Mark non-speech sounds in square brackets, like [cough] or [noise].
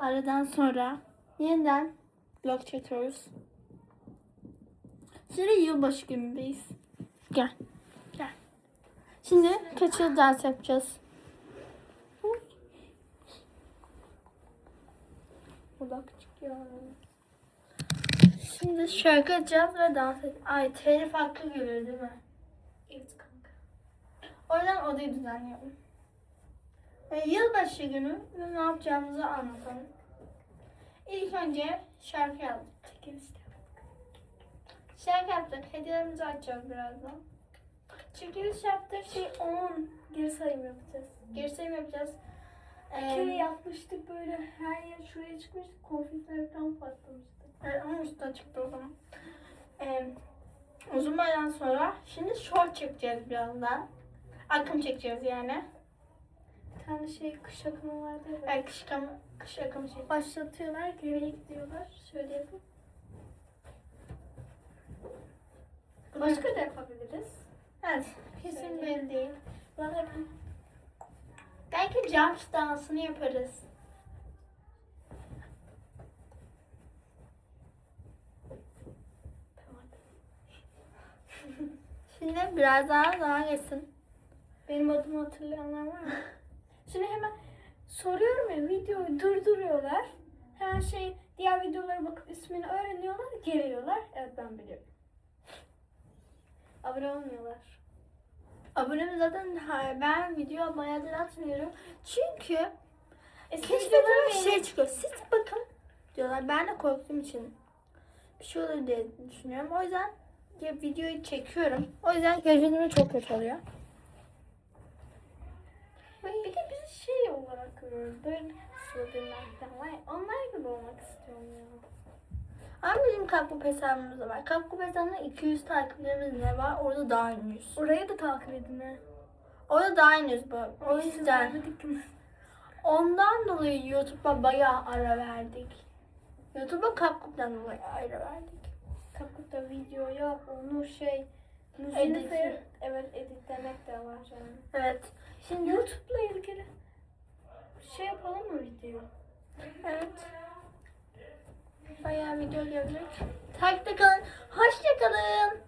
aradan sonra yeniden vlog çekiyoruz. Şimdi yılbaşı günündeyiz. Gel. Gel. Şimdi kaçıl dans yapacağız. Küçük ya. Şimdi şarkı açacağız ve dans edeceğiz. Ay telif hakkı geliyor değil mi? Evet kanka. O yüzden odayı düzenliyorum. E, yılbaşı günü ne yapacağımızı anlatalım. İlk önce şarkı yaptık. Şarkı yaptık. Hediyelerimizi açacağız birazdan. Çekiliş yaptık. Şey 10 Geri sayım yapacağız. geri sayım yapacağız. Ee, kere yapmıştık böyle her yer şuraya çıkmıştı. Konfetler falan patlamıştı. Evet ama üstüne çıktı o zaman. Ee, uzun baydan sonra şimdi short çekeceğiz birazdan. Akım çekeceğiz yani. Tane şey kış akımı vardı ya. Evet, kış akımı, kış akımı çek. Başlatıyorlar, geriye gidiyorlar. Şöyle yapıp. Başka da yapabiliriz. Evet, kesin Şöyle. belli değil. Valla Belki jump dansını yaparız. [laughs] Şimdi biraz daha daha geçsin. benim adımı hatırlayanlar var mı? [laughs] Şimdi hemen soruyorum ya videoyu durduruyorlar. Hemen şey diğer videolara bakıp ismini öğreniyorlar, geliyorlar. Evet ben biliyorum. Abone olmuyorlar. Abonem zaten ben video bayağıdır atmıyorum. Çünkü Eski keşfetime şey çıkıyor. Siz bakın diyorlar. Ben de korktuğum için bir şey olur diye düşünüyorum. O yüzden ya videoyu çekiyorum. O yüzden keşfetime çok kötü oluyor. Böyle Sığdırmaktan var. Onlar gibi olmak istiyorum ya. Ama bizim Kapkup hesabımız da var. Kapkup hesabında 200 takipçilerimiz ne var? Orada daha ünlüyüz. Oraya da takip edin ha. Orada daha ünlüyüz bu. O yüzden. Ondan dolayı YouTube'a bayağı ara verdik. YouTube'a Kapkup'tan dolayı ara verdik. Kapıda video yok. Onu şey müziğini evet editlemek de var yani. Evet. Şimdi YouTube'la ilgili şey yapalım mı video? Evet. Bayağı video gelecek. Takipte kalın. Hoşça kalın.